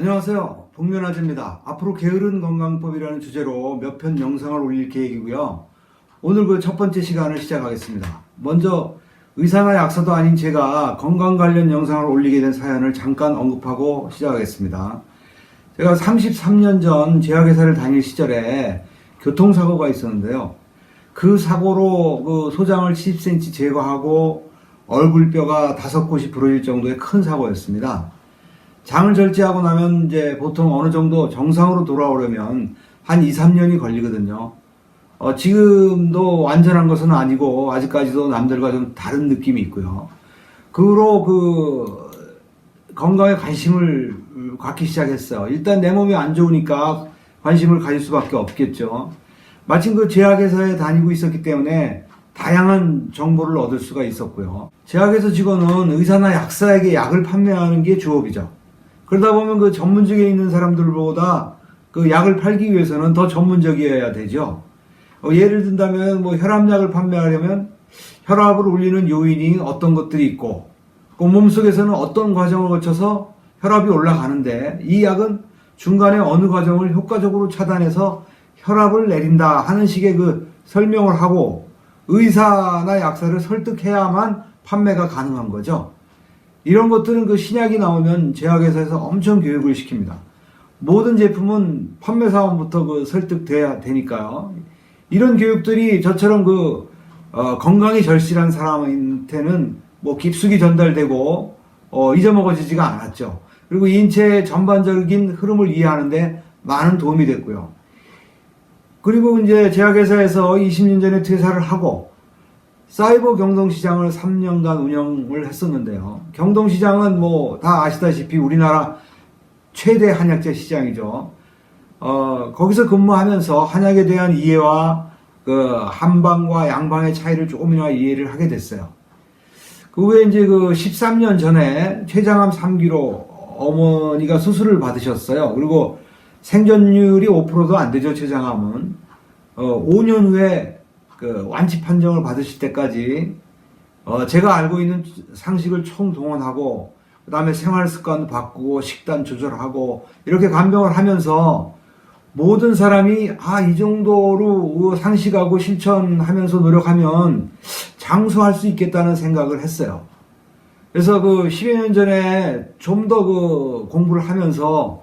안녕하세요. 복면아재입니다. 앞으로 게으른 건강법이라는 주제로 몇 편 영상을 올릴 계획이고요. 오늘 그 첫 번째 시간을 시작하겠습니다. 먼저 의사나 약사도 아닌 제가 건강 관련 영상을 올리게 된 사연을 잠깐 언급하고 시작하겠습니다. 제가 33년 전 제약회사를 다닐 시절에 교통사고가 있었는데요. 그 사고로 그 소장을 10cm 제거하고 얼굴뼈가 다섯 곳이 부러질 정도의 큰 사고였습니다. 장을 절제하고 나면 이제 보통 어느 정도 정상으로 돌아오려면 한 2, 3년이 걸리거든요. 어, 지금도 완전한 것은 아니고 아직까지도 남들과 좀 다른 느낌이 있고요. 그로 그 건강에 관심을 갖기 시작했어요. 일단 내 몸이 안 좋으니까 관심을 가질 수밖에 없겠죠. 마침 그 제약회사에 다니고 있었기 때문에 다양한 정보를 얻을 수가 있었고요. 제약회사 직원은 의사나 약사에게 약을 판매하는 게 주업이죠. 그러다 보면 그 전문직에 있는 사람들보다 그 약을 팔기 위해서는 더 전문적이어야 되죠. 어, 예를 든다면 뭐 혈압약을 판매하려면 혈압을 올리는 요인이 어떤 것들이 있고 그 몸속에서는 어떤 과정을 거쳐서 혈압이 올라가는데 이 약은 중간에 어느 과정을 효과적으로 차단해서 혈압을 내린다 하는 식의 그 설명을 하고 의사나 약사를 설득해야만 판매가 가능한 거죠. 이런 것들은 그 신약이 나오면 제약회사에서 엄청 교육을 시킵니다. 모든 제품은 판매 사원부터 그 설득돼야 되니까요. 이런 교육들이 저처럼 그 어, 건강이 절실한 사람한테는 뭐 깊숙이 전달되고 어, 잊어먹어지지가 않았죠. 그리고 인체의 전반적인 흐름을 이해하는데 많은 도움이 됐고요. 그리고 이제 제약회사에서 20년 전에 퇴사를 하고 사이버 경동시장을 3년간 운영을 했었는데요. 경동시장은 뭐 다 아시다시피 우리나라 최대 한약재 시장이죠. 어, 거기서 근무하면서 한약에 대한 이해와 그 한방과 양방의 차이를 조금이나 이해를 하게 됐어요. 그 후에 이제 그 13년 전에 췌장암 3기로 어머니가 수술을 받으셨어요. 그리고 생존율이 5%도 안 되죠, 췌장암은. 어, 5년 후에 그 완치 판정을 받으실 때까지 어, 제가 알고 있는 상식을 총동원하고 그 다음에 생활 습관 바꾸고 식단 조절하고 이렇게 간병을 하면서 모든 사람이 아 이 정도로 상식하고 실천하면서 노력하면 장수할 수 있겠다는 생각을 했어요. 그래서 그 10여 년 전에 좀 더 그 공부를 하면서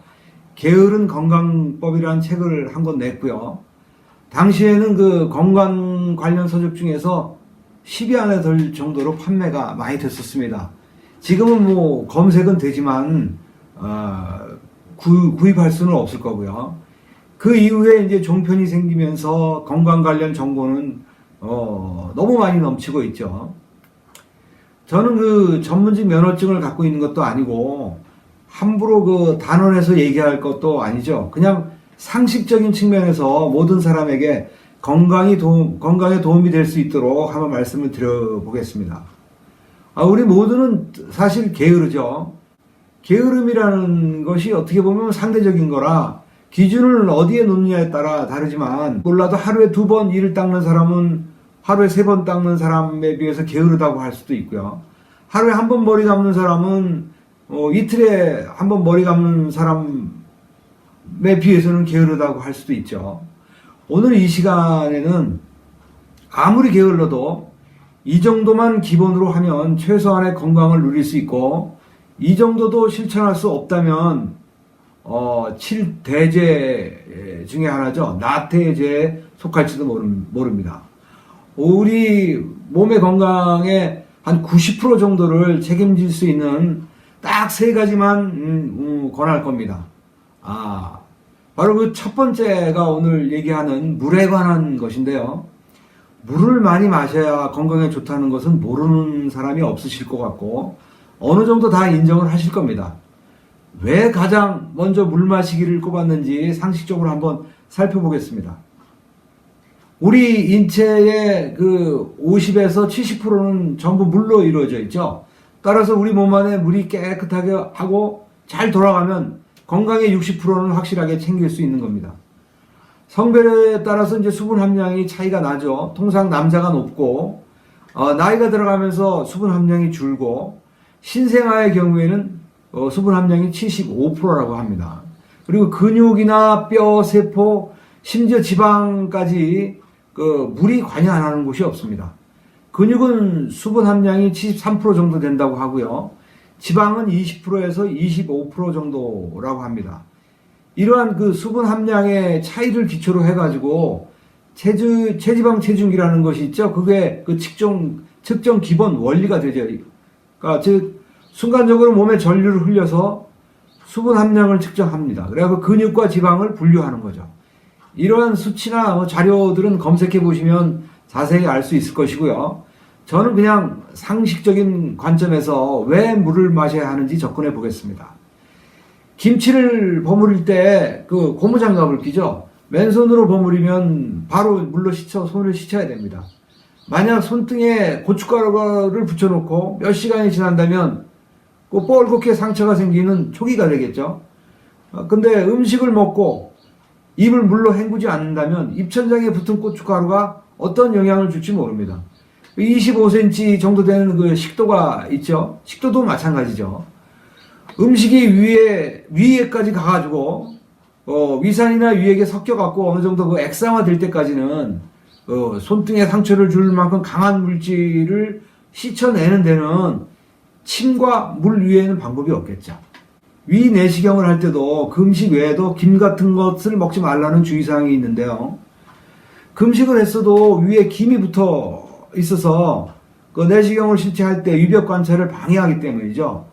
게으른 건강법이라는 책을 한 권 냈고요. 당시에는 그 건강 관련 서적 중에서 10위 안에 들 정도로 판매가 많이 됐었습니다. 지금은 뭐 검색은 되지만 어, 구, 구입할 수는 없을 거고요. 그 이후에 이제 종편이 생기면서 건강 관련 정보는 어, 너무 많이 넘치고 있죠. 저는 그 전문직 면허증을 갖고 있는 것도 아니고 함부로 그 단언해서 얘기할 것도 아니죠. 그냥 상식적인 측면에서 모든 사람에게 건강이 도움, 건강에 도움이 될 수 있도록 한번 말씀을 드려보겠습니다. 아, 우리 모두는 사실 게으르죠. 게으름이라는 것이 어떻게 보면 상대적인 거라 기준을 어디에 놓느냐에 따라 다르지만 몰라도 하루에 두번 이를 닦는 사람은 하루에 세 번 닦는 사람에 비해서 게으르다고 할 수도 있고요. 하루에 한 번 머리 감는 사람은 어, 이틀에 한 번 머리 감는 사람에 비해서는 게으르다고 할 수도 있죠. 오늘 이 시간에는 아무리 게을러도 이 정도만 기본으로 하면 최소한의 건강을 누릴 수 있고 이 정도도 실천할 수 없다면 어, 7대제 중에 하나죠. 나태제에 속할지도 모릅니다. 우리 몸의 건강의 한 90% 정도를 책임질 수 있는 딱 세 가지만 음, 음, 권할 겁니다. 아, 바로 그 첫 번째가 오늘 얘기하는 물에 관한 것인데요. 물을 많이 마셔야 건강에 좋다는 것은 모르는 사람이 없으실 것 같고 어느 정도 다 인정을 하실 겁니다. 왜 가장 먼저 물 마시기를 꼽았는지 상식적으로 한번 살펴보겠습니다. 우리 인체의 그 50에서 70%는 전부 물로 이루어져 있죠. 따라서 우리 몸 안에 물이 깨끗하게 하고 잘 돌아가면 건강의 60%는 확실하게 챙길 수 있는 겁니다. 성별에 따라서 이제 수분 함량이 차이가 나죠. 통상 남자가 높고 어, 나이가 들어가면서 수분 함량이 줄고 신생아의 경우에는 어, 수분 함량이 75%라고 합니다. 그리고 근육이나 뼈, 세포, 심지어 지방까지 그 물이 관여 안 하는 곳이 없습니다. 근육은 수분 함량이 73% 정도 된다고 하고요. 지방은 20%에서 25% 정도라고 합니다. 이러한 그 수분 함량의 차이를 기초로 해가지고 체주, 체지방 체중기라는 것이 있죠. 그게 그 측정, 측정 기본 원리가 되죠. 그러니까 즉, 순간적으로 몸에 전류를 흘려서 수분 함량을 측정합니다. 그래서 근육과 지방을 분류하는 거죠. 이러한 수치나 뭐 자료들은 검색해 보시면 자세히 알 수 있을 것이고요. 저는 그냥 상식적인 관점에서 왜 물을 마셔야 하는지 접근해 보겠습니다. 김치를 버무릴 때 그 고무장갑을 끼죠. 맨손으로 버무리면 바로 물로 씻어 손을 씻어야 됩니다. 만약 손등에 고춧가루를 붙여놓고 몇 시간이 지난다면 그 뻘겋게 상처가 생기는 초기가 되겠죠. 어, 근데 음식을 먹고 입을 물로 헹구지 않는다면 입천장에 붙은 고춧가루가 어떤 영향을 줄지 모릅니다. 25cm 정도 되는 그 식도가 있죠. 식도도 마찬가지죠. 음식이 위에 위에까지 가가지고 어, 위산이나 위액에 섞여갖고 어느 정도 그 액상화 될 때까지는 어, 손등에 상처를 줄 만큼 강한 물질을 씻어내는 데는 침과 물 위에는 방법이 없겠죠. 위 내시경을 할 때도 금식 외에도 김 같은 것을 먹지 말라는 주의사항이 있는데요. 금식을 했어도 위에 김이 붙어 있어서 그 내시경을 실제할 때 위벽 관찰을 방해하기 때문이죠.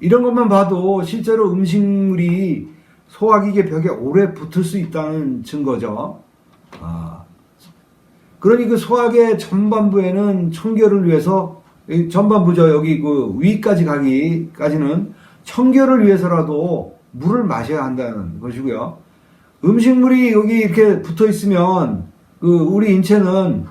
이런 것만 봐도 실제로 음식물이 소화기계 벽에 오래 붙을 수 있다는 증거죠. 아, 그러니 그 소화계 전반부에는 청결을 위해서 이 전반부죠 여기 그 위까지 가기까지는 청결을 위해서라도 물을 마셔야 한다는 것이고요. 음식물이 여기 이렇게 붙어 있으면 그 우리 인체는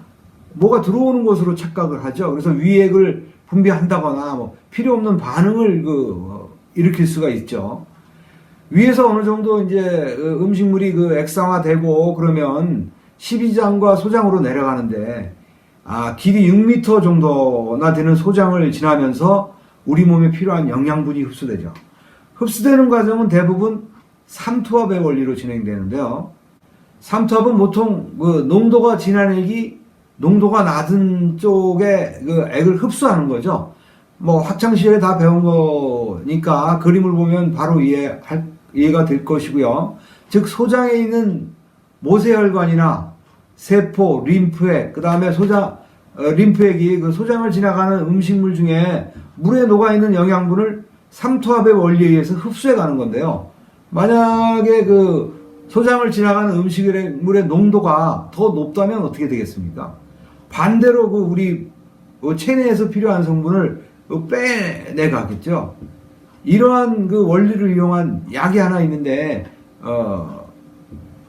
뭐가 들어오는 것으로 착각을 하죠. 그래서 위액을 분비한다거나 뭐 필요 없는 반응을 그 어, 일으킬 수가 있죠. 위에서 어느 정도 이제 그 음식물이 그 액상화되고 그러면 12장과 소장으로 내려가는데 아 길이 6m 정도나 되는 소장을 지나면서 우리 몸에 필요한 영양분이 흡수되죠. 흡수되는 과정은 대부분 삼투압의 원리로 진행되는데요. 삼투압은 보통 그 농도가 진한 액이 농도가 낮은 쪽에 그 액을 흡수하는 거죠. 뭐 학창 시절에 다 배운 거니까 그림을 보면 바로 이해할 이해가 될 것이고요. 즉 소장에 있는 모세혈관이나 세포, 림프액, 그 다음에 소장 어, 림프액이 그 소장을 지나가는 음식물 중에 물에 녹아 있는 영양분을 삼투압의 원리에 의해서 흡수해 가는 건데요. 만약에 그 소장을 지나가는 음식의 물의 농도가 더 높다면 어떻게 되겠습니까? 반대로 그 우리 그 체내에서 필요한 성분을 그 빼내가겠죠. 이러한 그 원리를 이용한 약이 하나 있는데 어,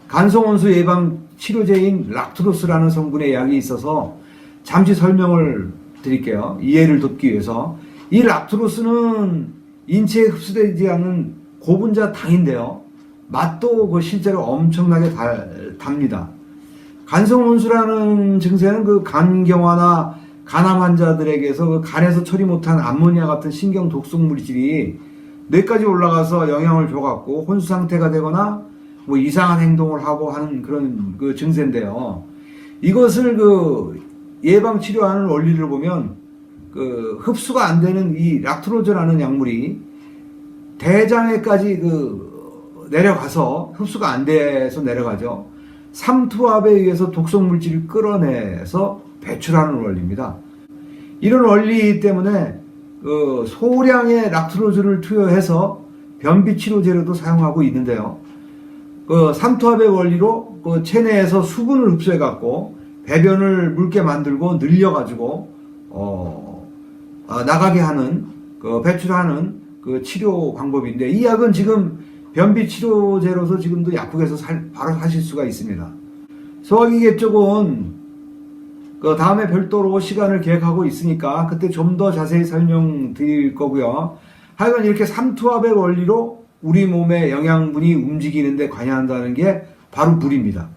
간성원수 예방 치료제인 락트로스라는 성분의 약이 있어서 잠시 설명을 드릴게요. 이해를 돕기 위해서 이 락트로스는 인체에 흡수되지 않는 고분자 당인데요. 맛도 그 실제로 엄청나게 달, 답니다. 간성원수라는 증세는 그 간경화나 간암 환자들에게서 그 간에서 처리 못한 암모니아 같은 신경 독성 물질이 뇌까지 올라가서 영향을 줘갖고 혼수 상태가 되거나 뭐 이상한 행동을 하고 하는 그런 그 증세인데요. 이것을 그 예방 치료하는 원리를 보면 그 흡수가 안 되는 이 락트로즈라는 약물이 대장에까지 그 내려가서 흡수가 안 돼서 내려가죠. 삼투압에 의해서 독성 물질을 끌어내서 배출하는 원리입니다. 이런 원리 때문에 그 소량의 락트로즈를 투여해서 변비 치료제로도 사용하고 있는데요. 그 삼투압의 원리로 그 체내에서 수분을 흡수해 갖고 배변을 묽게 만들고 늘려 가지고 어, 아, 나가게 하는 그 배출하는 그 치료 방법인데 이 약은 지금 변비 치료제로서 지금도 약국에서 살, 바로 사실 수가 있습니다. 소화기계 쪽은 그 다음에 별도로 시간을 계획하고 있으니까 그때 좀 더 자세히 설명드릴 거고요. 하여간 이렇게 삼투압의 원리로 우리 몸의 영양분이 움직이는데 관여한다는 게 바로 물입니다.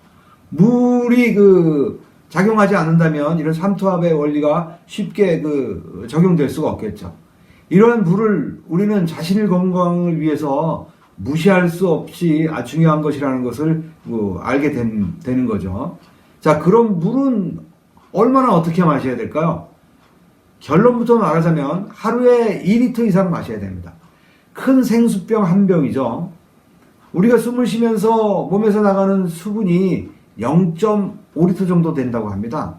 물이 그 작용하지 않는다면 이런 삼투압의 원리가 쉽게 그 적용될 수가 없겠죠. 이러한 물을 우리는 자신의 건강을 위해서 무시할 수 없이 아, 중요한 것이라는 것을 뭐 알게 된, 되는 거죠. 자, 그럼 물은 얼마나 어떻게 마셔야 될까요? 결론부터 말하자면 하루에 2리터 이상 마셔야 됩니다. 큰 생수병 한 병이죠. 우리가 숨을 쉬면서 몸에서 나가는 수분이 0.5리터 정도 된다고 합니다.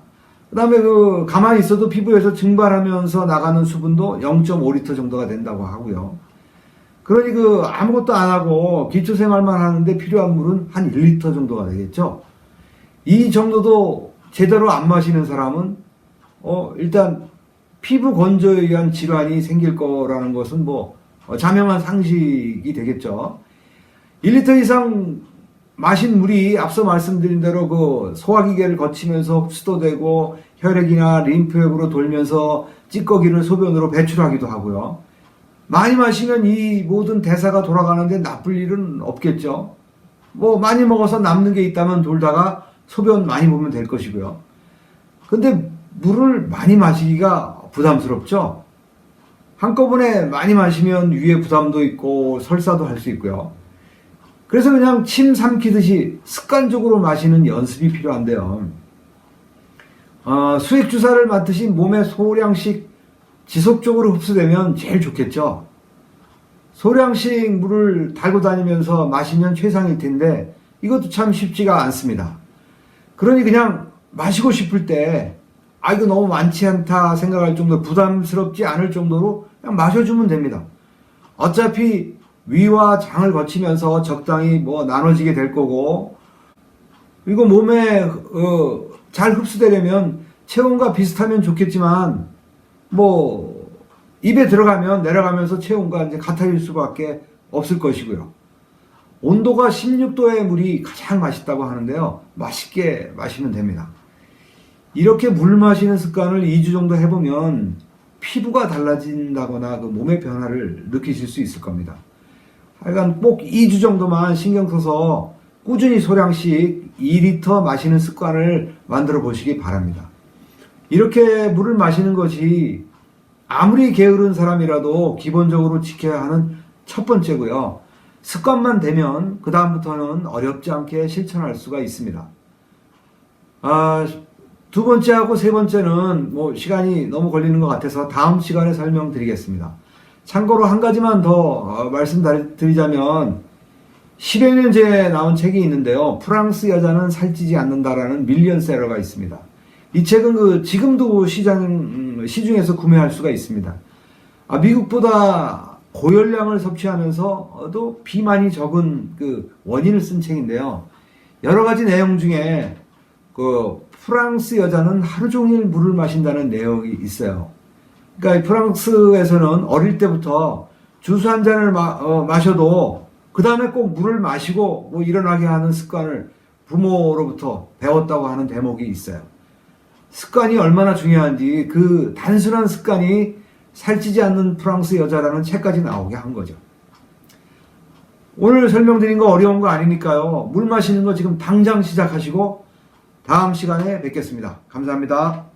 그 다음에 그 가만히 있어도 피부에서 증발하면서 나가는 수분도 0.5리터 정도가 된다고 하고요. 그러니 그 아무것도 안 하고 기초 생활만 하는데 필요한 물은 한 1리터 정도가 되겠죠. 이 정도도 제대로 안 마시는 사람은 어 일단 피부 건조에 의한 질환이 생길 거라는 것은 뭐 어, 자명한 상식이 되겠죠. 1리터 이상 마신 물이 앞서 말씀드린 대로 그 소화기계를 거치면서 흡수도 되고 혈액이나 림프액으로 돌면서 찌꺼기를 소변으로 배출하기도 하고요. 많이 마시면 이 모든 대사가 돌아가는데 나쁠 일은 없겠죠. 뭐 많이 먹어서 남는 게 있다면 돌다가 소변 많이 보면 될 것이고요. 근데 물을 많이 마시기가 부담스럽죠. 한꺼번에 많이 마시면 위에 부담도 있고 설사도 할 수 있고요. 그래서 그냥 침 삼키듯이 습관적으로 마시는 연습이 필요한데요. 어, 수액 주사를 맞듯이 몸에 소량씩 지속적으로 흡수되면 제일 좋겠죠. 소량씩 물을 달고 다니면서 마시면 최상일 텐데 이것도 참 쉽지가 않습니다. 그러니 그냥 마시고 싶을 때 아 이거 너무 많지 않다 생각할 정도로 부담스럽지 않을 정도로 그냥 마셔주면 됩니다. 어차피 위와 장을 거치면서 적당히 뭐 나눠지게 될 거고 이거 몸에 어, 잘 흡수되려면 체온과 비슷하면 좋겠지만 뭐 입에 들어가면 내려가면서 체온과 이제 같아질 수밖에 없을 것이고요. 온도가 16도의 물이 가장 맛있다고 하는데요. 맛있게 마시면 됩니다. 이렇게 물 마시는 습관을 2주 정도 해보면 피부가 달라진다거나 그 몸의 변화를 느끼실 수 있을 겁니다. 하여간 꼭 2주 정도만 신경 써서 꾸준히 소량씩 2리터 마시는 습관을 만들어 보시기 바랍니다. 이렇게 물을 마시는 것이 아무리 게으른 사람이라도 기본적으로 지켜야 하는 첫 번째고요. 습관만 되면 그다음부터는 어렵지 않게 실천할 수가 있습니다. 아, 두 번째하고 세 번째는 뭐 시간이 너무 걸리는 것 같아서 다음 시간에 설명드리겠습니다. 참고로 한 가지만 더 어, 말씀드리자면 10여 년 전에 나온 책이 있는데요. 프랑스 여자는 살찌지 않는다라는 밀리언셀러가 있습니다. 이 책은 그 지금도 시장 음, 시중에서 구매할 수가 있습니다. 아, 미국보다 고열량을 섭취하면서도 비만이 적은 그 원인을 쓴 책인데요. 여러 가지 내용 중에 그 프랑스 여자는 하루 종일 물을 마신다는 내용이 있어요. 그러니까 프랑스에서는 어릴 때부터 주스 한 잔을 마, 어, 마셔도 그 다음에 꼭 물을 마시고 뭐 일어나게 하는 습관을 부모로부터 배웠다고 하는 대목이 있어요. 습관이 얼마나 중요한지 그 단순한 습관이 살찌지 않는 프랑스 여자라는 책까지 나오게 한 거죠. 오늘 설명드린 거 어려운 거 아니니까요. 물 마시는 거 지금 당장 시작하시고 다음 시간에 뵙겠습니다. 감사합니다.